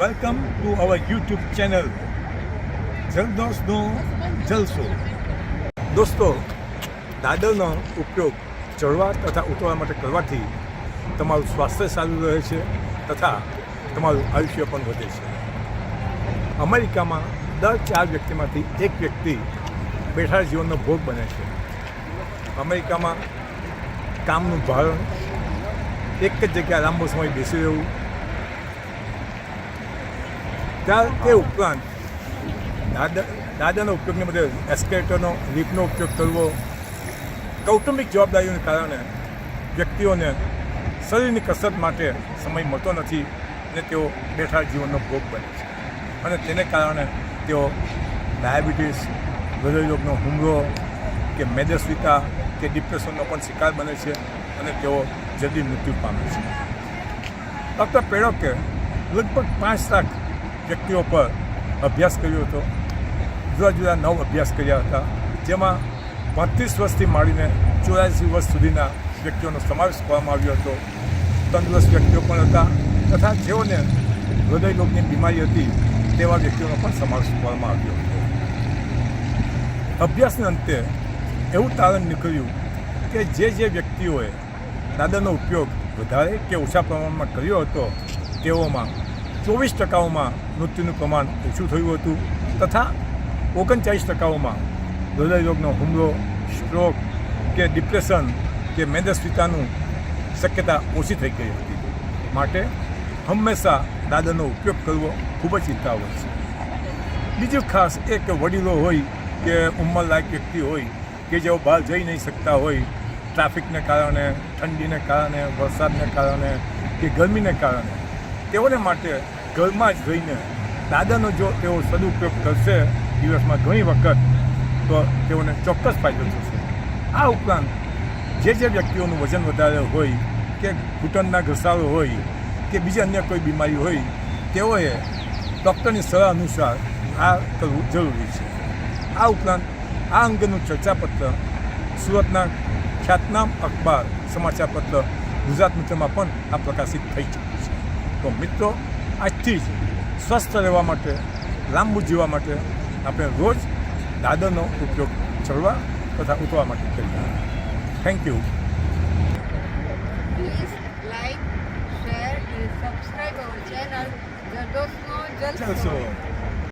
Welcome to our YouTube channel જલદોસનો જલસો. દોસ્તો, દાદરનો ઉપયોગ ચડવા તથા ઉતરવા માટે કરવાથી તમારું સ્વાસ્થ્ય સારું રહે છે તથા તમારું આયુષ્ય પણ વધે છે. અમેરિકામાં દર ચાર વ્યક્તિમાંથી એક વ્યક્તિ બેઠા જીવનનો ભોગ બને છે. અમેરિકામાં કામનું ભારણ એક જ જગ્યાએ લાંબો સમય બેસી રહેવું ત્યાર તે ઉપરાંત? દાદા, દાદાના ઉપયોગને બદલે એસ્કેલેટરનો લિફ્ટનો ઉપયોગ કરવો, કૌટુંબિક જવાબદારીઓને કારણે વ્યક્તિઓને શરીરની કસરત માટે સમય મળતો નથી અને તેઓ બેઠા જીવનનો ભોગ બને છે. અને તેને કારણે તેઓ ડાયાબિટીસ, હૃદયરોગનો હુમલો કે મેદસ્વિતા કે ડિપ્રેશનનો પણ શિકાર બને છે અને તેઓ જલ્દી મૃત્યુ પામે છે. ડૉક્ટર પેડોકે લગભગ પાંચ લાખ વ્યક્તિઓ પર અભ્યાસ કર્યો હતો. જુદા જુદા નવ અભ્યાસ કર્યા હતા. જેમાં પાંત્રીસ વર્ષથી માંડીને ચોરાસી વર્ષ સુધીના વ્યક્તિઓનો સમાવેશ કરવામાં આવ્યો હતો. તંદુરસ્ત વ્યક્તિઓ પણ હતા તથા જેઓને હૃદય રોગની બીમારી હતી તેવા વ્યક્તિઓનો પણ સમાવેશ કરવામાં આવ્યો હતો. અભ્યાસના અંતે એવું તારણ નીકળ્યું કે જે જે વ્યક્તિઓએ દાદરનો ઉપયોગ વધારે કે ઓછા પ્રમાણમાં કર્યો હતો તેઓમાં ચોવીસ ટકાઓમાં મૃત્યુનું પ્રમાણ ઓછું થયું હતું તથા ઓગણચાળીસ ટકાઓમાં હૃદયરોગનો હુમલો સ્ટ્રોક કે ડિપ્રેશન કે મેદસ્વીતાનું શક્યતા ઓછી થઈ ગઈ હતી. માટે હંમેશા દાદરનો ઉપયોગ કરવો ખૂબ જ હિતાવહ છે. બીજું ખાસ એ કે વડીલો હોય કે ઉંમરલાયક વ્યક્તિ હોય કે જેઓ બહાર જઈ નહીં શકતા હોય, ટ્રાફિકને કારણે, ઠંડીને કારણે, વરસાદને કારણે કે ગરમીને કારણે તેઓને માટે ઘરમાં જ રહીને દાદાનો જો તેઓ સદુપયોગ કરશે દિવસમાં ઘણી વખત, તો તેઓને ચોક્કસ ફાયદો થશે. આ ઉપરાંત જે જે વ્યક્તિઓનું વજન વધારે હોય, કે ઘૂંટણના ઘસારો હોય, કે બીજી અન્ય કોઈ બીમારી હોય, તેઓએ ડૉક્ટરની સલાહ અનુસાર આ કરવું જરૂરી છે. આ ઉપરાંત આ અંગેનું ચર્ચાપત્ર સુરતના ખ્યાતનામ અખબાર સમાચારપત્ર ગુજરાત મિત્રમાં પણ આ પ્રકાશિત થઈ છે. તો મિત્રો આજથી જ સ્વસ્થ રહેવા માટે લાંબુ જીવવા માટે આપણે રોજ દાદરનો ઉપયોગ ચડવા તથા ઉતરવા માટે કરીએ. Thank you Jadosno Jalso. ચાલશો